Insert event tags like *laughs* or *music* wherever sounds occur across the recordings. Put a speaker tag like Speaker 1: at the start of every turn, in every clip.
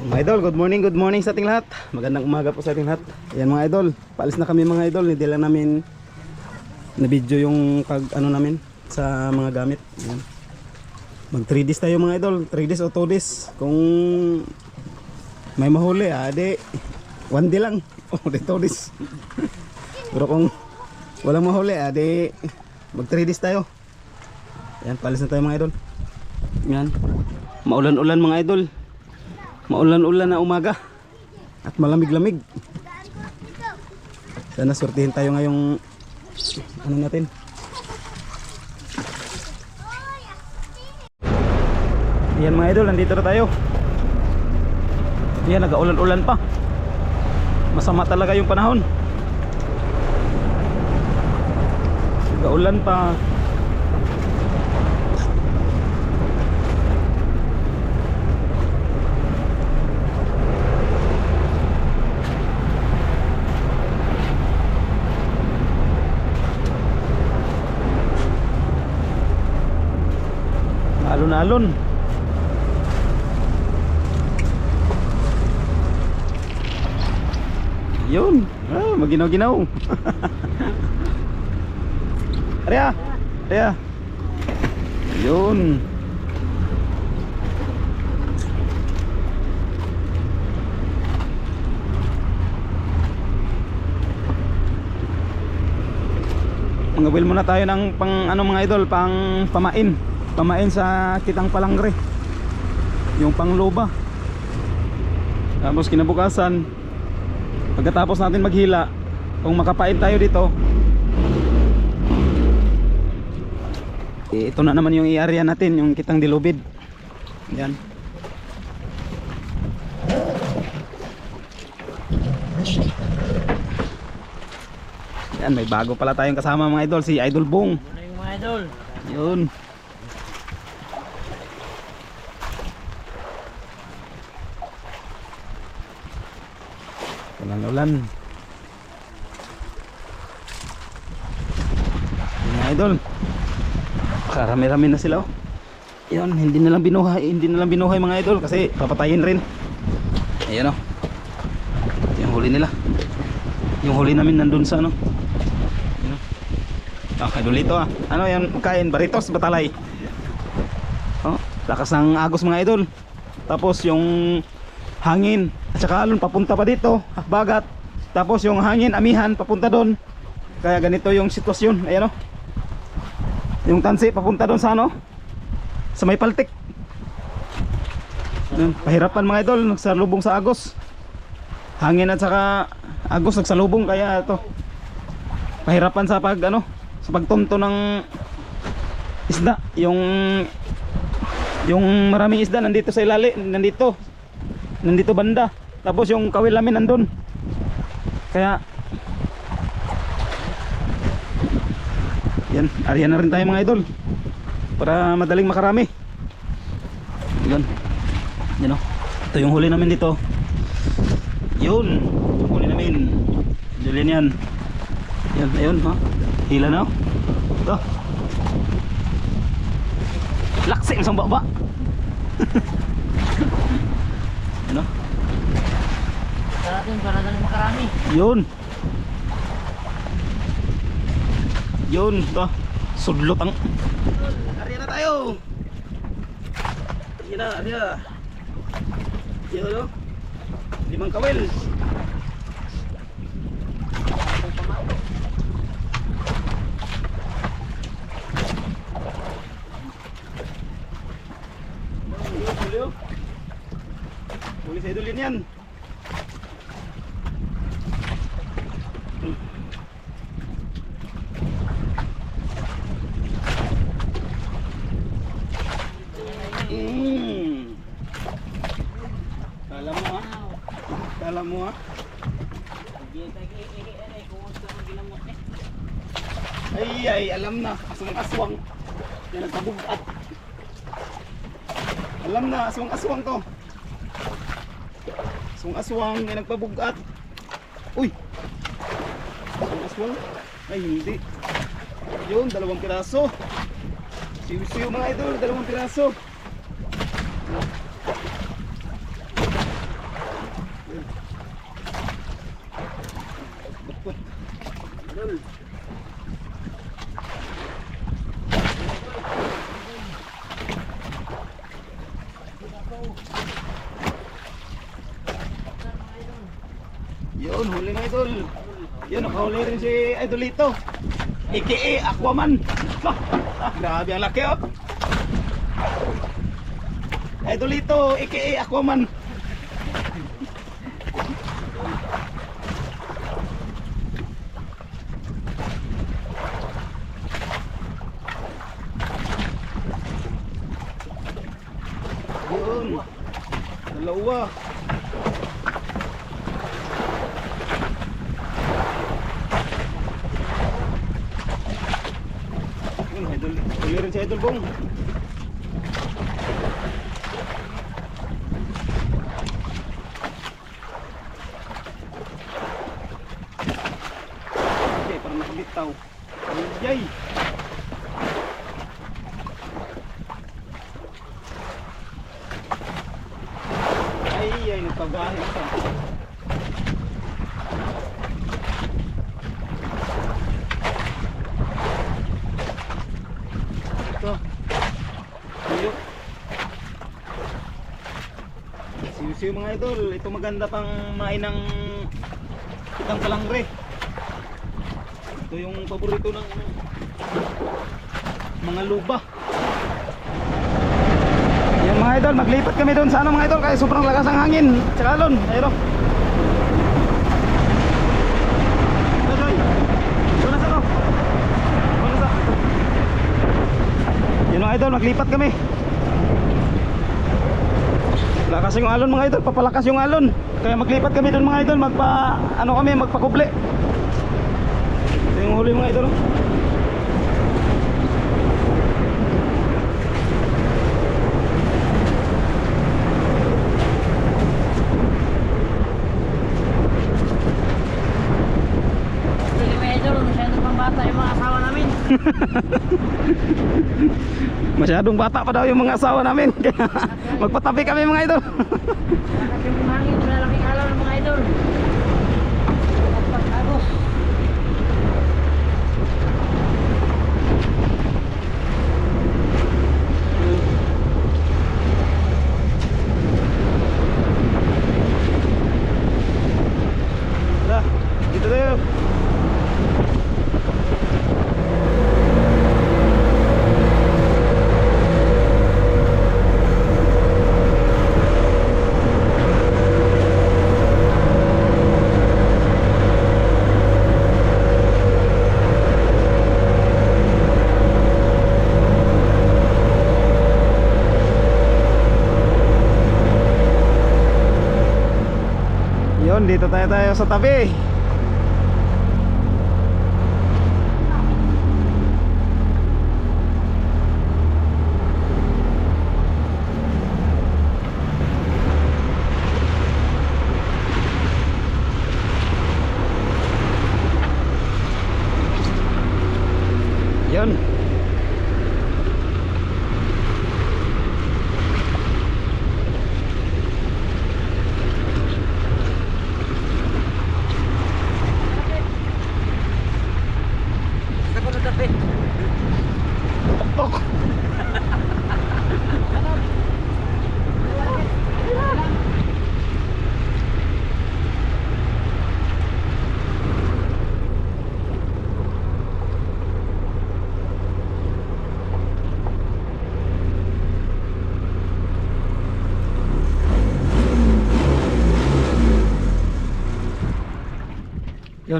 Speaker 1: Mga idol, good morning, good morning sa ating lahat. Magandang umaga po sa ating lahat. Ayan mga idol, paalis na kami mga idol. Hindi lang namin na video yung pag ano namin sa mga gamit. Ayan. Mag 3 days tayo mga idol, 3 days o 2 days. Kung may mahuli, ah, di 1 day lang. O di 2 days. Pero kung walang mahuli, ah, di mag 3 days tayo. Ayan, paalis na tayo mga idol. Yan. Maulan-ulan mga idol. Maulan-ulan na umaga. At malamig-lamig. Sana sortihin tayo ngayong ano natin. Yan mga idol, nandito na tayo. Yan, nag-ulan-ulan pa. Masama talaga yung panahon. Nag-ulan pa. Alon-alon. Yun. Ah, maginaw-ginaw. *laughs* Arya. Arya. Yun. Mangabil muna tayo ng pang ano mga idol, pang pamain. Pamain sa kitang palangre. Yung pangloba. Tapos kinabukasan, pagkatapos natin maghila, kung makapain tayo dito, eh, ito na naman yung i-area natin, yung kitang dilubid. Yan. Yan, may bago pala tayong kasama mga idol, si Idol Bong.
Speaker 2: Yung mga idol?
Speaker 1: Yun. Yun mga idol. Karami-rami na sila oh. Yun, hindi na lang binuhay, hindi na lang binuhay mga idol kasi papatayin rin. Ayan oh. Ito yung huli nila. Yung huli namin nandun sa ano. Yun, oh. Ah, idol ito ah. Ano yan kain? Baritos, batalay. Oh, lakas ng agos mga idol. Tapos yung hangin at saka alon papunta pa dito, bagat. Tapos yung hangin amihan papunta doon. Kaya ganito yung sitwasyon. Ayan oh. Yung tansi papunta doon sa ano? Sa may paltik. Pahirapan mga idol, nagsalubong sa agos. Hangin at saka agos nagsalubong kaya ito. Pahirapan sa pag ano, sa pagtunto ng isda, yung yung maraming isda nandito sa ilali, nandito. Nandito banda. Tapos yung kawil namin nandun. Kaya Yan, ariyan na rin tayo mga idol. Para madaling makarami. Yun. Yan o. Ito yung huli namin dito. Yun. Yung huli namin. Julian yan. Yan, ayun ha. Hila na oh. Ito. Laksi ang baba. *laughs*
Speaker 2: Sa atin para na makarami.
Speaker 1: Yun. Yun, to. Sudlot ang. Ariya na tayo. Ariya na, ariya. Yun, no? Limang kawel. Sa idol yan yan. Mm. Kala mo ha? Kala mo ha? Ay ay alam na aswang aswang yan nagpabugat alam na aswang to. Aswang aswang yan nagpabugat. Uy! Aswang aswang. Ay hindi. Yun dalawang piraso. Siw siw mga idol dalawang piraso Yun, huli mga idol. Yun, nakahuli rin si Idolito. AKA Aquaman. Bah, ah, grabe ang laki oh. Idolito, AKA Aquaman. Yun. Dalawa. Yun, idol. Huli rin si Idol Bong. Okay, parang nakabitaw. Ayay! Ay, ay, nagpagahin ka. Ito. Tuyo. Siyo-siyo mga idol. Ito maganda pang main ng kitang kalangre. Ito yung paborito ng mga luba. Yan mga idol, maglipat kami doon sa ano mga idol kaya sobrang lakas ang hangin. Tsaka alon, ayro. Ano? Yan mga idol, maglipat kami. Lakas yung alon mga idol, papalakas yung alon. Kaya maglipat kami doon mga idol, magpa ano kami, magpakuble. Ito yung huli mga idol. oh.
Speaker 2: Sige, may idol, masyado pang bata yung mga asawa namin. *laughs*
Speaker 1: Masyadong bata pa daw yung mga asawa namin. *laughs* Kaya magpatabi kami mga idol. *laughs* tayo tayo sa tabi.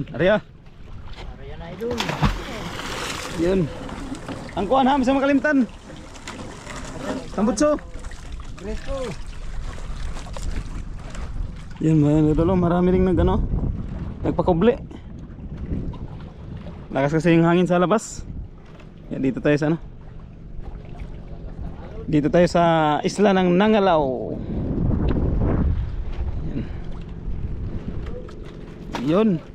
Speaker 1: Yun, Arya.
Speaker 2: Para yan idol.
Speaker 1: Yun. Ang kuhan ha, sa makalimtan. Tambutso.
Speaker 2: Presto.
Speaker 1: Yan mga idolo, marami ring nag ano, nagpakuble. Lakas kasi yung hangin sa labas. Yan dito tayo sa ano. Dito tayo sa isla ng Nangalaw. Yan. Yun.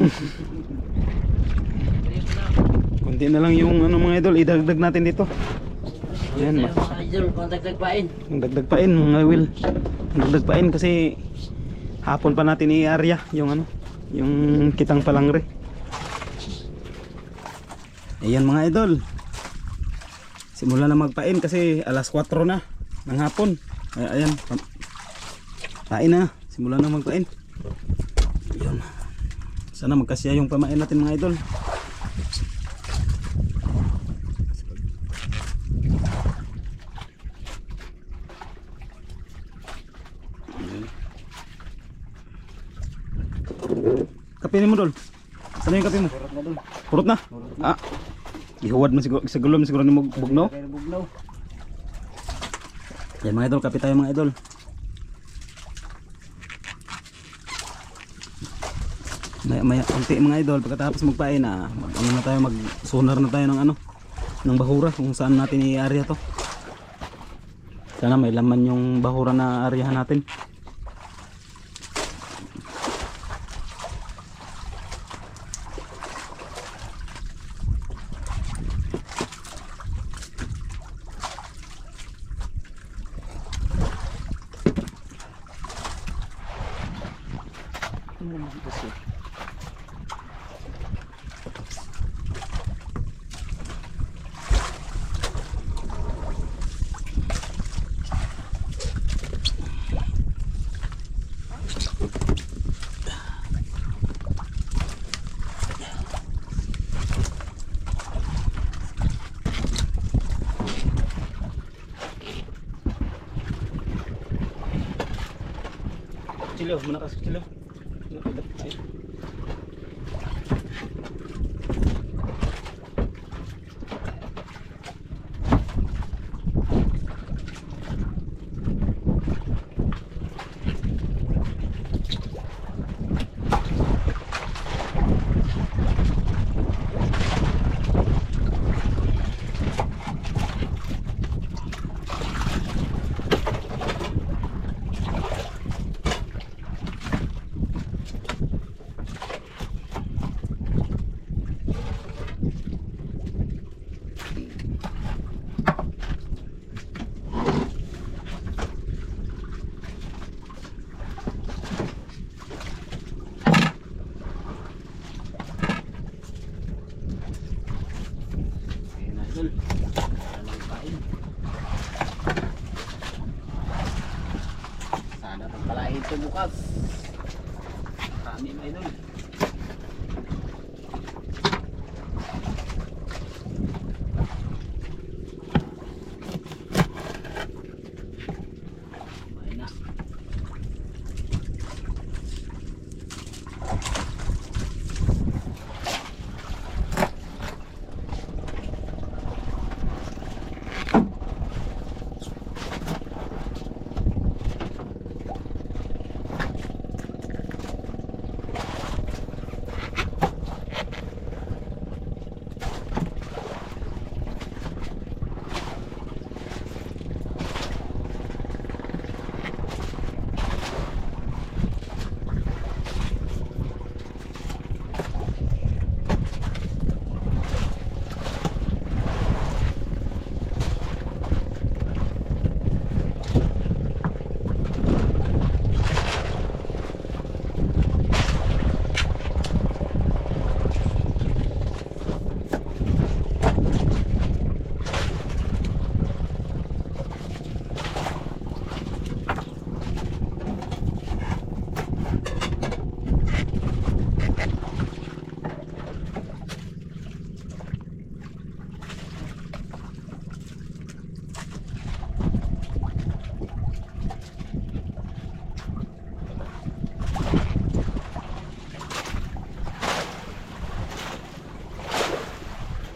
Speaker 1: *laughs* Kunti na lang yung ano mga idol, idagdag natin dito. Yan, ma-
Speaker 2: Mga idol, kontag pain.
Speaker 1: Ang dagdag pa in mga will. Ang dagdag pa in kasi hapon pa natin i-area yung ano, yung kitang palangre. Ayan mga idol. simula na magpain kasi alas 4 na ng hapon. Ay, ayan, pa- pain na. Simula na magpain. Yun. Sana magkasya yung pamain natin mga idol. Kape ni mo dol. Saan yung kape mo?
Speaker 2: Na.
Speaker 1: Purot na. Ah. Gihuwad man siguro sa gulom siguro ni.
Speaker 2: Kaya bugnaw.
Speaker 1: Yan mga idol, kape tayo mga idol. Maya maya konti mga idol pagkatapos magpain mag, ano na tayo mag sonar na tayo ng ano ng bahura kung saan natin i-area to. Sana may laman yung bahura na areahan natin. Chilo, muna ka sa chilo. Pagpalain ito bukas. Marami mga idol. Ayun na.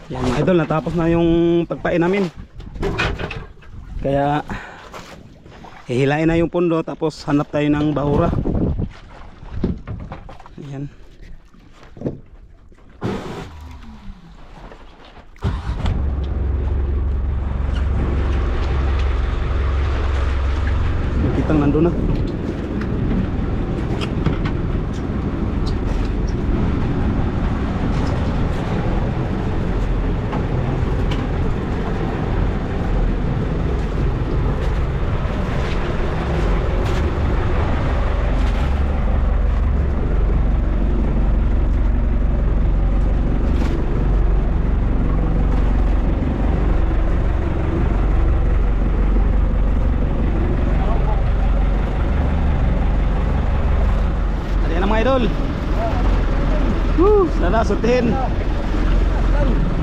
Speaker 1: Yan mga idol, natapos na yung pagpain namin. Kaya hihilain na yung pundo tapos hanap tayo ng bahura. Yan. Sana, sutin. Sana, sutin.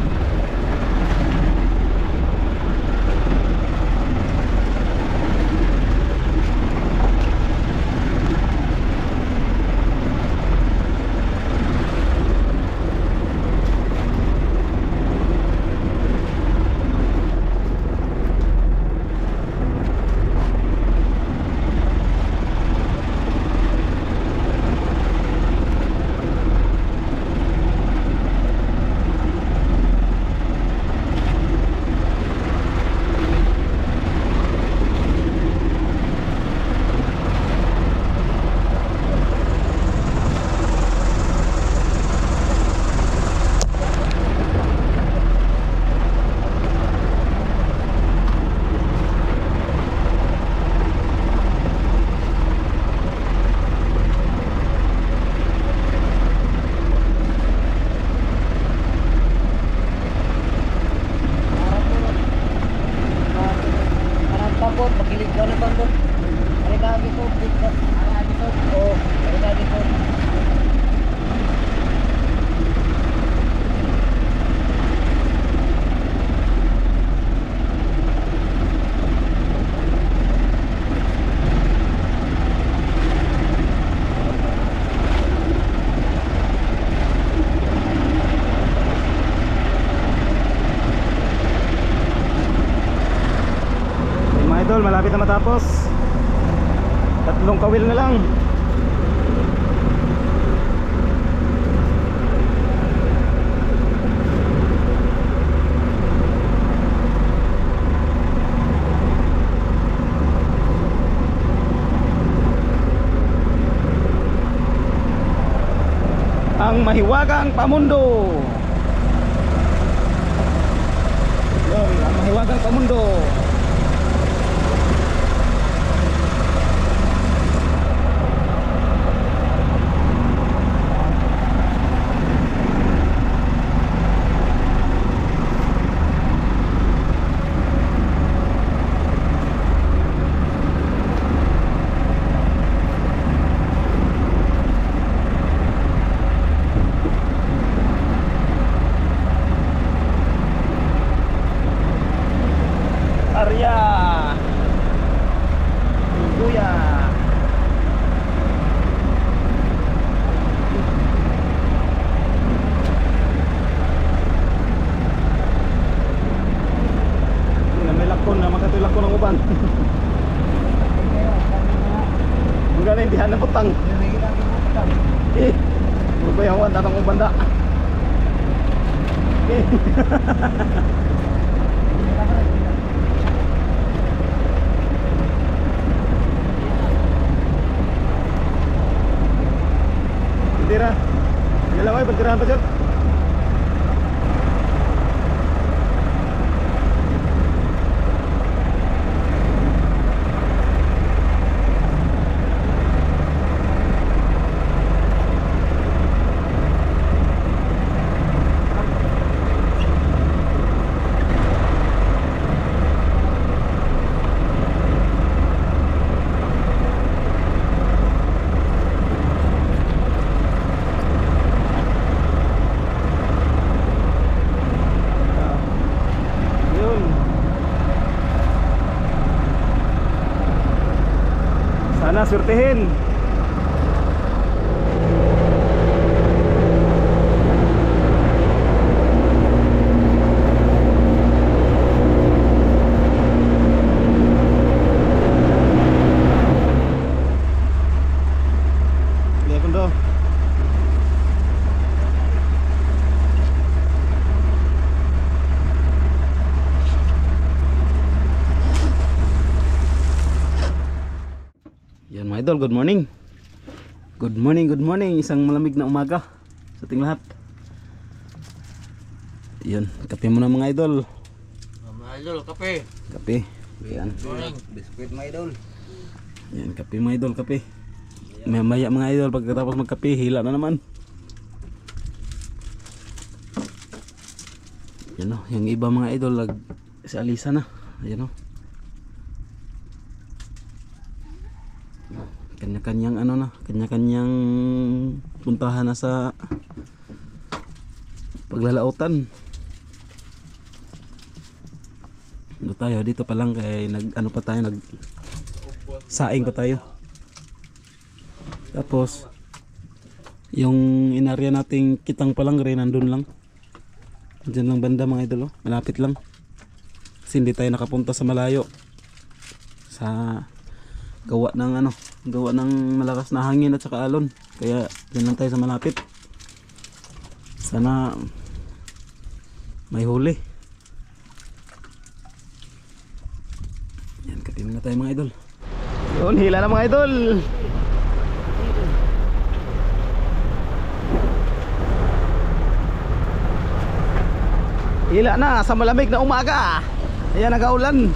Speaker 1: Matapos. Tatlong kawil na lang. Ang mahiwagang pamundo. Yun, ang mahiwagang pamundo. Sana surtihin. Lihat pun dong. Yan mga idol, good morning. Good morning, good morning. Isang malamig na umaga sa ating lahat. Yan, kape muna mga idol.
Speaker 2: Mga idol, kape.
Speaker 1: Kape. Yan.
Speaker 2: Biskuit mga idol.
Speaker 1: Yan, kape mga idol, kape. Mamaya mga idol, pagkatapos magkape, hila na naman. Yan o, yung iba mga idol, si Alisa na. Yan o. Kanya-kanyang ano na, kanya-kanyang puntahan na sa paglalautan. Ano tayo dito pa lang kay nag ano pa tayo nag saing pa tayo. Tapos yung inarya nating kitang pa lang rin nandun lang. Diyan lang banda mga idol oh. Malapit lang. Kasi hindi tayo nakapunta sa malayo. Sa gawa ng ano, gawa ng malakas na hangin at saka alon. Kaya diyan lang tayo sa malapit. Sana may huli. Yan, katim na tayo mga idol. Yun, hila na mga idol. Hila na sa malamig na umaga. Ayan, nagaulan.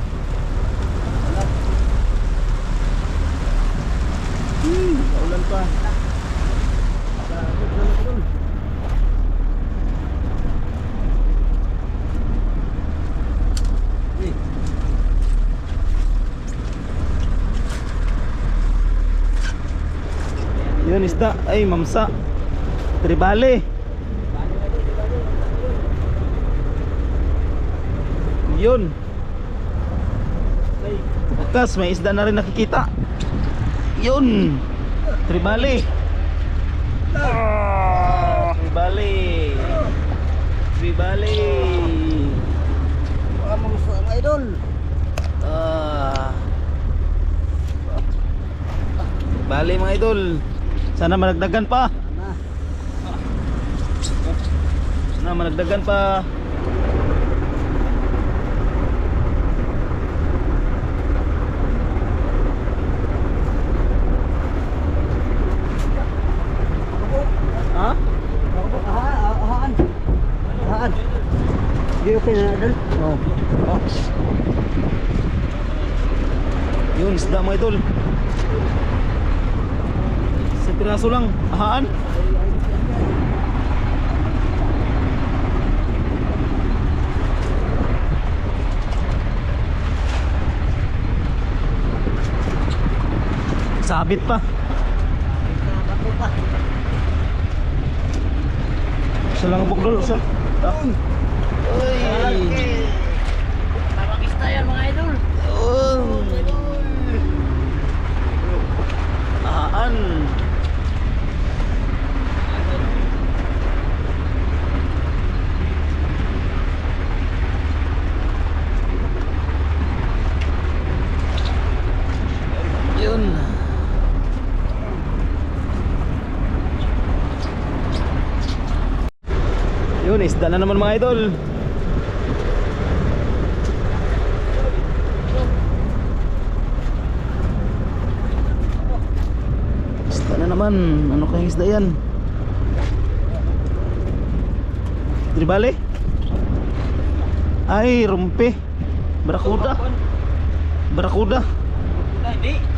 Speaker 1: Hmm, naulan pa. Yun isda, ay mamsa. Tribale. Yun. Bukas may isda na rin nakikita. Yun. Tribale. Ah, Tribale. Tribale.
Speaker 2: Baka magusto ang idol.
Speaker 1: Ah. Bali mga idol. Sana managdagan pa.
Speaker 2: Na.
Speaker 1: Sana managdagan pa. Ha?
Speaker 2: Aha, ahaan. Ahaan. Di okay na idol.
Speaker 1: Oh. Oh. Yun, isda mga idol. Sa piraso lang. Ahaan. Sabit pa. Isa lang ang bukdol. Isa. Uy.
Speaker 2: Papakista yan mga idol.
Speaker 1: Ahaan. Yun. Yun, isda na naman mga idol. Isda na naman. Ano kayang isda yan? Tribale? Ay, rumpi. Barakuda. Barakuda.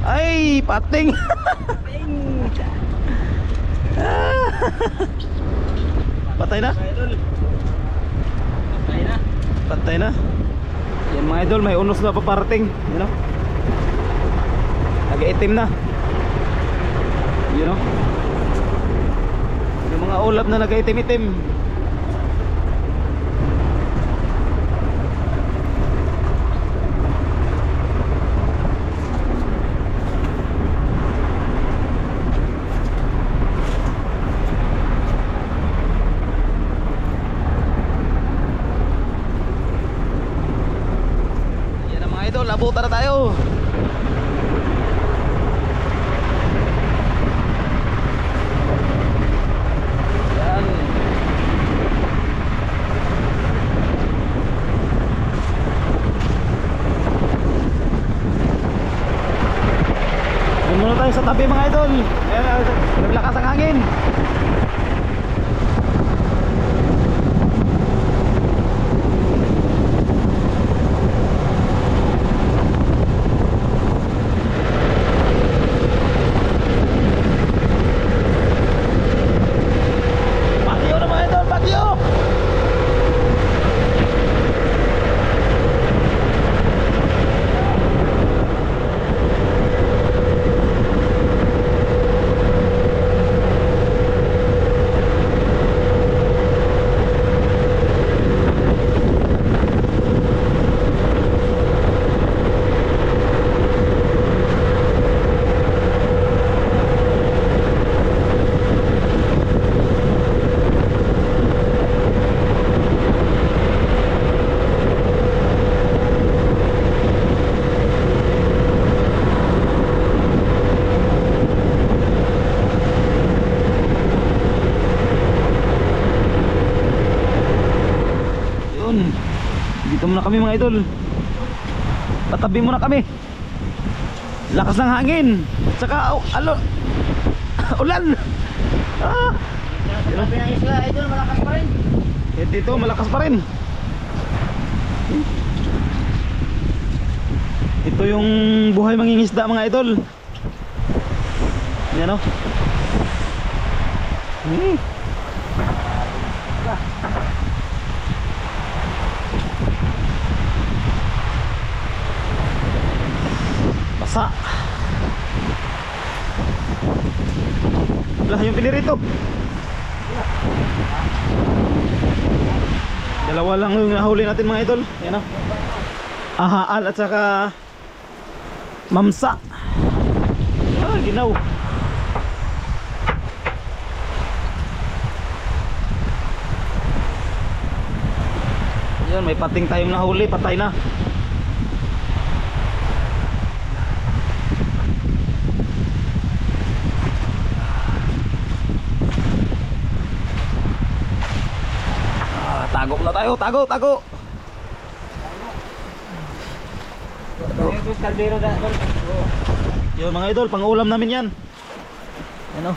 Speaker 1: Ay, pating. *laughs* *laughs* Patay na?
Speaker 2: Patay na.
Speaker 1: Yan mga idol, may unos na paparating. You know? Nag-itim na. You know? Yung mga ulap na nag-itim-itim. Yan na mga idol, abutan na tayo. Yan. Doon muna tayo sa tabi mga idol. Naglakas ang hangin. Patio na mga idol, patio! kami mga idol. Patabi muna kami. Lakas ng hangin. Saka oh, alo. *coughs* Ulan. Ah,
Speaker 2: Sabi ng isla, idol, malakas pa rin.
Speaker 1: eh, dito malakas pa rin. Ito yung buhay mangingisda mga idol. Yan o. Hmm. Basa. Lah yung pinirito. Dalawa lang yung nahuli natin mga idol. Yan o. Ahaan at saka mamsa. Ah, ginaw. Yan, may pating tayong nahuli, patay na. Ah, tago tago, tago. Yun mga idol, pang ulam namin yan. Ano?